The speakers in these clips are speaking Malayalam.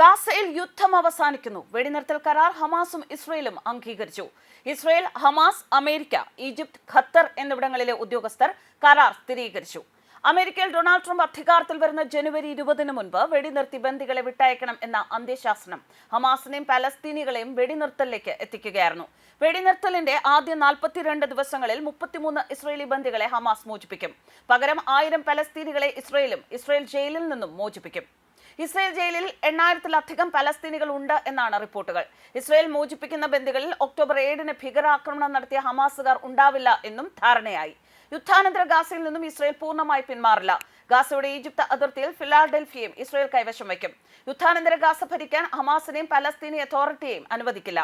ഗാസയിൽ യുദ്ധം അവസാനിക്കുന്നു. വെടിനിർത്തൽ കരാർ ഹമാസും ഇസ്രയേലും അംഗീകരിച്ചു. Israel Hamas America Egypt Qatar എന്നിവിടങ്ങളിലെ ഉദ്യോഗസ്ഥർ കരാർ സ്ഥിരീകരിച്ചു. അമേരിക്കയിൽ ഡൊണാൾഡ് ട്രംപ് അധികാരത്തിൽ വരുന്ന ജനുവരി ഇരുപതിന് മുൻപ് വെടിനിർത്തി ബന്ദികളെ വിട്ടയക്കണം എന്ന അന്ത്യശാസനം ഹമാസിനെയും പലസ്തീനികളെയും വെടിനിർത്തലിലേക്ക് എത്തിക്കുകയായിരുന്നു. വെടിനിർത്തലിന്റെ ആദ്യ നാൽപ്പത്തിരണ്ട് ദിവസങ്ങളിൽ മുപ്പത്തിമൂന്ന് ഇസ്രയേലി ബന്ദികളെ ഹമാസ് മോചിപ്പിക്കും. പകരം ആയിരം പലസ്തീനികളെ ഇസ്രയേലും ഇസ്രയേൽ ജയിലിൽ നിന്നും മോചിപ്പിക്കും. ഇസ്രയേൽ ജയിലിൽ എണ്ണായിരത്തിലധികം പലസ്തീനികൾ ഉണ്ട് എന്നാണ് റിപ്പോർട്ടുകൾ. ഇസ്രയേൽ മോചിപ്പിക്കുന്ന ബന്ദികളിൽ ഒക്ടോബർ ഏഴിന് ഭീകരാക്രമണം നടത്തിയ ഹമാസുകാർ ഉണ്ടാവില്ല എന്നും ധാരണയായി. യുദ്ധാനന്തര ഗാസയിൽ നിന്നും ഇസ്രയേൽ പൂർണമായി പിന്മാറില്ല. ഗാസയുടെ ഈജിപ്ത് അതിർത്തിയിൽ ഫിലാഡൽഫിയയും ഇസ്രയേൽ കൈവശം വയ്ക്കും. യുദ്ധാനന്തര ഗാസ ഭരിക്കാൻ ഹമാസിനെയും പലസ്തീനി അതോറിറ്റിയെയും അനുവദിക്കില്ല.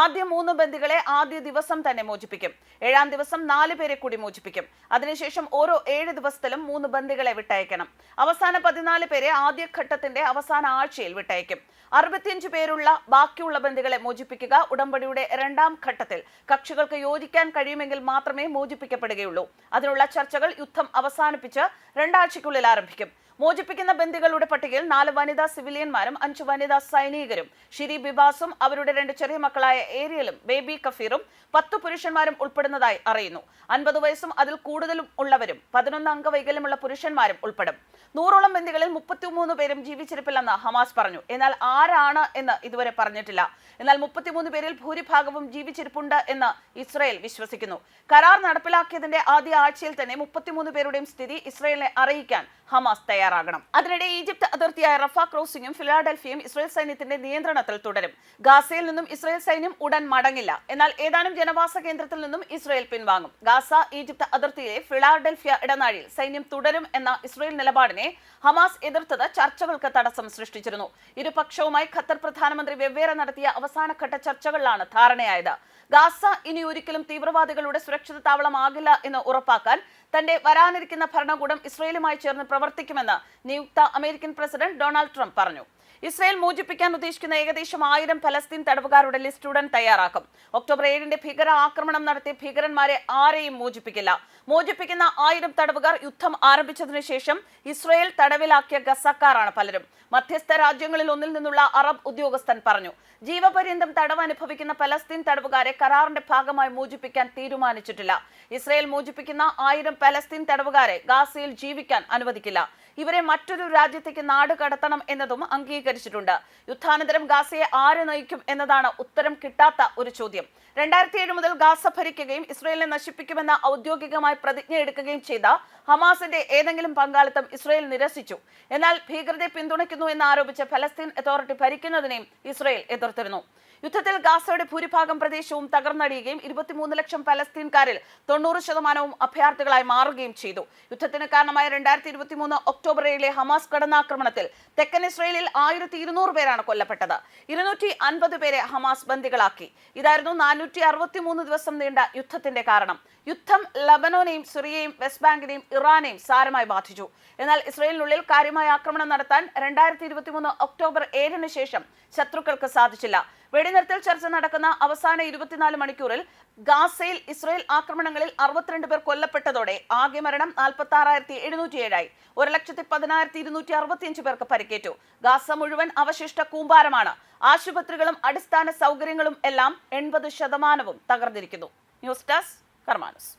ആദ്യം മൂന്ന് ബന്ദികളെ ആദ്യ ദിവസം തന്നെ മോചിപ്പിക്കും. ഏഴാം ദിവസം നാല് പേരെ കൂടി മോചിപ്പിക്കും. അതിനുശേഷം ഓരോ ഏഴ് ദിവസത്തിലും മൂന്ന് ബന്ദികളെ വിട്ടയക്കണം. അവസാന പതിനാല് പേരെ ആദ്യഘട്ടത്തിന്റെ അവസാന ആഴ്ചയിൽ വിട്ടയക്കും. അറുപത്തിയഞ്ച് പേരുള്ള ബാക്കിയുള്ള ബന്ദികളെ മോചിപ്പിക്കുക ഉടമ്പടിയുടെ രണ്ടാം ഘട്ടത്തിൽ കക്ഷികൾക്ക് യോജിക്കാൻ കഴിയുമെങ്കിൽ മാത്രമേ മോചിപ്പിക്കപ്പെടുകയുള്ളൂ. അതിനുള്ള ചർച്ചകൾ യുദ്ധം അവസാനിപ്പിച്ച് രണ്ടാഴ്ചയ്ക്കുള്ളിൽ ആരംഭിക്കും. മോചിപ്പിക്കുന്ന ബന്ദികളുടെ പട്ടികയിൽ നാല് വനിതാ സിവിലിയന്മാരും അഞ്ച് വനിതാ സൈനികരും. ഷിരി ബിബാസും അവരുടെ രണ്ട് ചെറിയ മക്കളായ ഏരിയലും ബേബി കഫീറും പത്ത് പുരുഷന്മാരും ഉൾപ്പെടുന്നതായി അറിയുന്നു. അൻപത് വയസ്സും അതിൽ കൂടുതലും ഉള്ളവരും പതിനൊന്ന് അംഗവൈകല്യമുള്ള പുരുഷന്മാരും ഉൾപ്പെടും. നൂറോളം ബന്ദികളിൽ മുപ്പത്തിമൂന്ന് പേരും ജീവിച്ചിരിപ്പില്ലെന്ന് ഹമാസ് പറഞ്ഞു. എന്നാൽ ആരാണ് എന്ന് ഇതുവരെ പറഞ്ഞിട്ടില്ല. എന്നാൽ മുപ്പത്തിമൂന്ന് പേരിൽ ഭൂരിഭാഗവും ജീവിച്ചിരിപ്പുണ്ട് എന്ന് ഇസ്രയേൽ വിശ്വസിക്കുന്നു. കരാർ നടപ്പിലാക്കിയതിന്റെ ആദ്യ ആഴ്ചയിൽ തന്നെ മുപ്പത്തിമൂന്ന് പേരുടെയും സ്ഥിതി ഇസ്രയേലിനെ അറിയിക്കാൻ ഹമാസ് തയ്യാറാകണം. അതിനിടെ ഈജിപ്ത് അതിർത്തിയായ റഫ ക്രോസിംഗും ഫിലാഡൽഫിയയും ഇസ്രയേൽ സൈന്യത്തിന്റെ നിയന്ത്രണത്തിൽ തുടരും. ഗാസയിൽ നിന്നും ഇസ്രയേൽ സൈന്യം ഉടൻ മടങ്ങില്ല. എന്നാൽ ഏതാനും ജനവാസ കേന്ദ്രത്തിൽ നിന്നും ഇസ്രയേൽ പിൻവാങ്ങും. ഗാസ ഈജിപ്ത് അതിർത്തിയിലെ ഫിലാഡൽഫിയ ഇടനാഴിയിൽ സൈന്യം തുടരും എന്ന ഇസ്രയേൽ നിലപാടിനെ ഹമാസ് എതിർത്തത് ചർച്ചകൾക്ക് തടസ്സം സൃഷ്ടിച്ചിരുന്നു. ഇരുപക്ഷവുമായി ഖത്തർ പ്രധാനമന്ത്രി വെവ്വേറെ നടത്തിയ അവസാനഘട്ട ചർച്ചകളിലാണ് ധാരണയായത്. ഗാസ ഇനി ഒരിക്കലും തീവ്രവാദികളുടെ സുരക്ഷിത താവളമാകില്ല എന്ന് ഉറപ്പാക്കാൻ തന്റെ വരാനിരിക്കുന്ന ഭരണകൂടം ഇസ്രയേലുമായി ചേർന്ന് പ്രവർത്തിക്കുമെന്ന് നിയുക്ത അമേരിക്കൻ പ്രസിഡന്റ് ഡൊണാൾഡ് ട്രംപ് പറഞ്ഞു. ഇസ്രയേൽ മോചിപ്പിക്കാൻ ഉദ്ദേശിക്കുന്ന ഏകദേശം ആയിരം ഫലസ്തീൻ തടവുകാരുടെ ലിസ്റ്റ് ഉടൻ തയ്യാറാക്കും. ഒക്ടോബർ ഏഴിന്റെ ഭീകര ആക്രമണം നടത്തിയ ഭീകരന്മാരെ ആരെയും മോചിപ്പിക്കില്ല. മോചിപ്പിക്കുന്ന ആയിരം തടവുകാർ യുദ്ധം ആരംഭിച്ചതിനു ശേഷം ഇസ്രയേൽ തടവിലാക്കിയ ഗസക്കാരാണ് പലരും. മധ്യസ്ഥ രാജ്യങ്ങളിൽ ഒന്നിൽ നിന്നുള്ള അറബ് ഉദ്യോഗസ്ഥൻ പറഞ്ഞു ജീവപര്യന്തം തടവ് അനുഭവിക്കുന്ന പലസ്തീൻ തടവുകാരെ കരാറിന്റെ ഭാഗമായി മോചിപ്പിക്കാൻ തീരുമാനിച്ചിട്ടില്ല. ഇസ്രയേൽ മോചിപ്പിക്കുന്ന ആയിരം പലസ്തീൻ തടവുകാരെ ഗാസയിൽ ജീവിക്കാൻ അനുവദിക്കില്ല. ഇവരെ മറ്റൊരു രാജ്യത്തേക്ക് നാട് കടത്തണം എന്നതും അംഗീകരിച്ചിട്ടുണ്ട്. യുദ്ധാനന്തരം ഗാസയെ ആര് നയിക്കും എന്നതാണ് ഉത്തരം കിട്ടാത്ത ഒരു ചോദ്യം. രണ്ടായിരത്തി ഏഴ് മുതൽ ഗാസ ഭരിക്കുകയും ഇസ്രയേലിനെ നശിപ്പിക്കുമെന്ന ഔദ്യോഗികമായി പ്രതിജ്ഞ എടുക്കുകയും ചെയ്ത ഹമാസിന്റെ ഏതെങ്കിലും പങ്കാളിത്തം ഇസ്രയേൽ നിരസിച്ചു. എന്നാൽ ഭീകരതയെ പിന്തുണയ്ക്കുന്നു എന്ന് ആരോപിച്ച് ഫലസ്തീൻ അതോറിറ്റി ഭരിക്കുന്നതിനെയും ഇസ്രയേൽ എതിർത്തിരുന്നു. യുദ്ധത്തിൽ ഗാസയുടെ ഭൂരിഭാഗം പ്രദേശവും തകർന്നടിയുകയും ഇരുപത്തിമൂന്ന് ലക്ഷം പലസ്തീൻകാരിൽ തൊണ്ണൂറ് ശതമാനവും അഭയാർത്ഥികളായി മാറുകയും ചെയ്തു. യുദ്ധത്തിന് കാരണമായ രണ്ടായിരത്തി ഇരുപത്തി മൂന്ന് ഒക്ടോബർ ഏഴിലെ ഹമാസ് കടന്നാക്രമണത്തിൽ തെക്കൻ ഇസ്രയേലിൽ ആയിരത്തി ഇരുന്നൂറ് പേരാണ് കൊല്ലപ്പെട്ടത്. ഇരുന്നൂറ്റി അൻപത് പേരെ ഹമാസ് ബന്ദികളാക്കി. ഇതായിരുന്നു നാനൂറ്റി അറുപത്തി മൂന്ന് ദിവസം നീണ്ട യുദ്ധത്തിന്റെ കാരണം. യുദ്ധം ലബനോനെയും സിറിയയും വെസ്റ്റ് ബാങ്കിനെയും ഇറാനെയും സാരമായി ബാധിച്ചു. എന്നാൽ ഇസ്രയേലിനുള്ളിൽ കാര്യമായ ആക്രമണം നടത്താൻ രണ്ടായിരത്തി ഇരുപത്തിമൂന്ന് ഒക്ടോബർ ഏഴിന് ശേഷം ശത്രുക്കൾക്ക് സാധിച്ചില്ല. വെടിനിർത്തൽ ചർച്ച നടക്കുന്ന അവസാന ഇരുപത്തിനാല് മണിക്കൂറിൽ ഗാസയിൽ ഇസ്രയേൽ ആക്രമണങ്ങളിൽ അറുപത്തിരണ്ട് പേർ കൊല്ലപ്പെട്ടതോടെ ആകെ മരണം നാൽപ്പത്തി ആറായിരത്തി എഴുന്നൂറ്റി ഏഴായി ഒരു ലക്ഷത്തി പതിനായിരത്തി ഇരുന്നൂറ്റി അറുപത്തിയഞ്ച് പേർക്ക് പരിക്കേറ്റു. ഗാസ മുഴുവൻ അവശിഷ്ട കൂമ്പാരമാണ്. ആശുപത്രികളും അടിസ്ഥാന സൗകര്യങ്ങളും എല്ലാം എൺപത് ശതമാനവും തകർന്നിരിക്കുന്നു. News desk കർമാനസ്.